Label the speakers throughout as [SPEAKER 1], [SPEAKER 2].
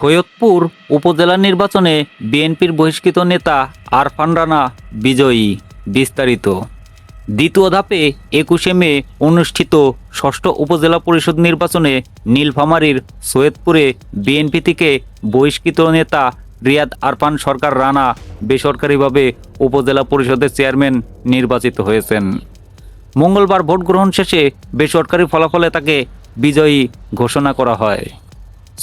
[SPEAKER 1] সৈয়দপুর উপজেলা নির্বাচনে বিএনপির বহিষ্কৃত নেতা আরফান রানা বিজয়ী, বিস্তারিত। দ্বিতীয় ধাপে একুশে মে অনুষ্ঠিত ষষ্ঠ উপজেলা পরিষদ নির্বাচনে নীলফামারীর সৈয়দপুরে বিএনপি থেকে বহিষ্কৃত নেতা রিয়াদ আরফান সরকার রানা বেসরকারিভাবে উপজেলা পরিষদের চেয়ারম্যান নির্বাচিত হয়েছেন। মঙ্গলবার ভোট গ্রহণ শেষে বেসরকারি ফলাফলে তাকে বিজয়ী ঘোষণা করা হয়।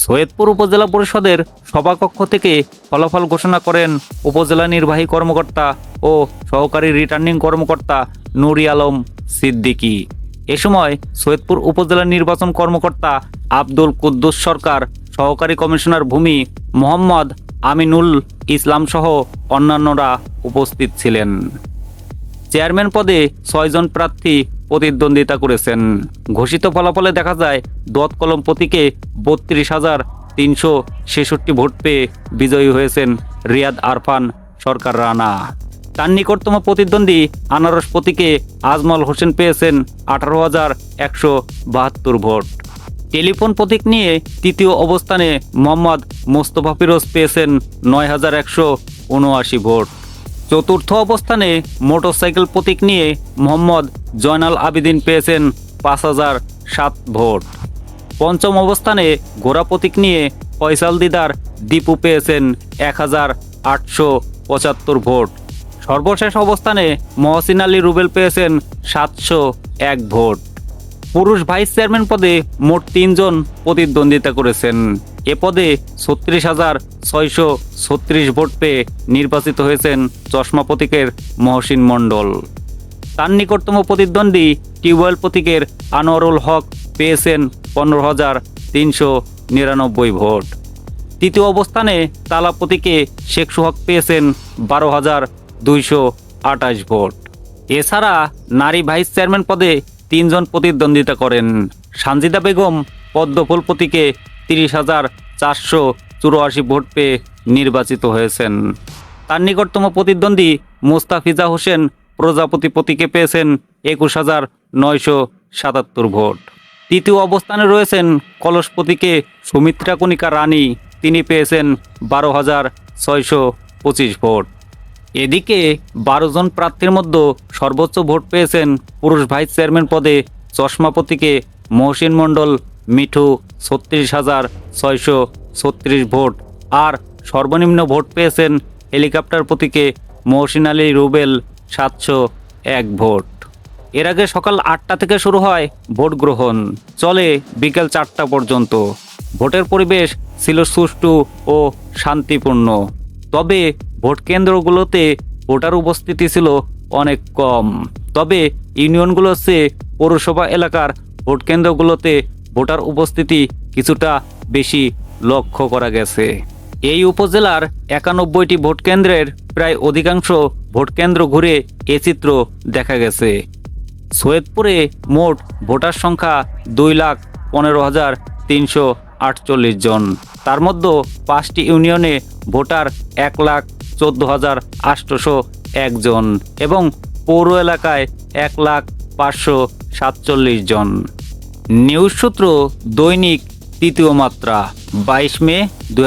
[SPEAKER 1] সৈয়দপুর উপজেলা পরিষদের সভাকক্ষ থেকে ফলাফল ঘোষণা করেন উপজেলা নির্বাহী কর্মকর্তা ও সহকারী রিটার্নিং কর্মকর্তা নুরি আলম সিদ্দিকী। এ সময় সৈয়দপুর উপজেলা নির্বাচন কর্মকর্তা আব্দুল কুদ্দুস সরকার, সহকারী কমিশনার ভূমি মোহাম্মদ আমিনুল ইসলাম সহ অন্যান্যরা উপস্থিত ছিলেন। চেয়ারম্যান পদে ছয়জন প্রার্থী প্রতিদ্বন্দ্বিতা করেছেন। ঘোষিত ফলাফলে দেখা যায় দত কলম প্রতীকে বত্রিশ হাজার তিনশো ছেষট্টি ভোট পেয়ে বিজয়ী হয়েছেন রিয়াদ আরফান, সরকার রানা। তার নিকটতম প্রতিদ্বন্দ্বী আনারস প্রতীকে আজমল হোসেন পেয়েছেন আঠারো হাজার একশো বাহাত্তর ভোট। টেলিফোন প্রতীক নিয়ে তৃতীয় অবস্থানে মোহাম্মদ মোস্তফা ফিরোজ পেয়েছেন নয় হাজার একশো উনআশি ভোট। চতুর্থ অবস্থানে মোটরসাইকেল প্রতীক নিয়ে মোহাম্মদ জয়নাল আবিদিন পেয়েছেন পাঁচ হাজার সাত ভোট। পঞ্চম অবস্থানে ঘোড়া প্রতীক নিয়ে ফয়সাল দিদার দীপু পেয়েছেন এক হাজার আটশো পঁচাত্তর ভোট। সর্বশেষ অবস্থানে মহসিন আলী রুবেল পেয়েছেন সাতশো এক ভোট। পুরুষ ভাইস চেয়ারম্যান পদে মোট তিনজন প্রতিদ্বন্দ্বিতা করেছেন। এ পদে ছত্রিশ হাজার ছয়শো ছত্রিশ ভোট পেয়ে নির্বাচিত হয়েছেন চশমা প্রতীকের মহসিন মণ্ডল। তার নিকটতম প্রতিদ্বন্দ্বী টিউবওয়েল প্রতীকের আনোয়ারুল হক পেয়েছেন পনেরো হাজার তিনশো নিরানব্বই ভোট। তৃতীয় অবস্থানে তালা প্রতীকে শেখ সুহক পেয়েছেন বারো হাজার দুইশো আটাশ ভোট। এছাড়া নারী ভাইস চেয়ারম্যান পদে তিনজন প্রতিদ্বন্দ্বিতা করেন। সানজিদা বেগম পদ্মফুল প্রতীকে তিরিশ হাজার চারশো চুরাশি ভোট পেয়ে নির্বাচিত হয়েছেন। তার নিকটতম প্রতিদ্বন্দ্বী মোস্তাফিজা হোসেন প্রজাপতি প্রতীকে পেয়েছেন একুশ হাজার নয়শো সাতাত্তর ভোট। তৃতীয় অবস্থানে রয়েছেন কলস প্রতীকে সুমিত্রা কণিকা রানী, তিনি পেয়েছেন বারো হাজার ছয়শো পঁচিশ ভোট। এদিকে বারো জন প্রার্থীর মধ্যে সর্বোচ্চ ভোট পেয়েছেন পুরুষ ভাইস চেয়ারম্যান পদে চশমা প্রতীকে মহসিন মণ্ডল মিঠু ছত্রিশ হাজার ছয়শো ছত্রিশ ভোট। আর সর্বনিম্ন ভোট পেয়েছেন হেলিকপ্টার প্রতীকে মহসিন আলী রুবেল সাতশো এক ভোট। এর আগে সকাল আটটা থেকে শুরু হয় ভোট গ্রহণ। চলে বিকেল চারটা পর্যন্ত। ভোটের পরিবেশ ছিল সুষ্ঠু ও শান্তিপূর্ণ। তবে ভোট কেন্দ্রগুলোতে ভোটার উপস্থিতি ছিল অনেক কম। তবে ইউনিয়নগুলোর চেয়ে পৌরসভা এলাকার ভোট কেন্দ্রগুলোতে ভোটার উপস্থিতি কিছুটা বেশি লক্ষ্য করা গেছে। এই উপজেলার একানব্বইটি ভোট কেন্দ্রের প্রায় অধিকাংশ ভোট কেন্দ্র ঘুরে এ চিত্র দেখা গেছে। সৈয়দপুরে মোট ভোটার সংখ্যা দুই লাখ পনেরো হাজার তিনশো আটচল্লিশ জন। তার মধ্যে পাঁচটি ইউনিয়নে ভোটার এক লাখ চোদ্দ হাজার আটশোশো একজন এবং পৌর এলাকায় এক লাখ পাঁচশো সাতচল্লিশ জন। নিউজ সূত্র দৈনিক তৃতীয় মাত্রা বাইশ মে দু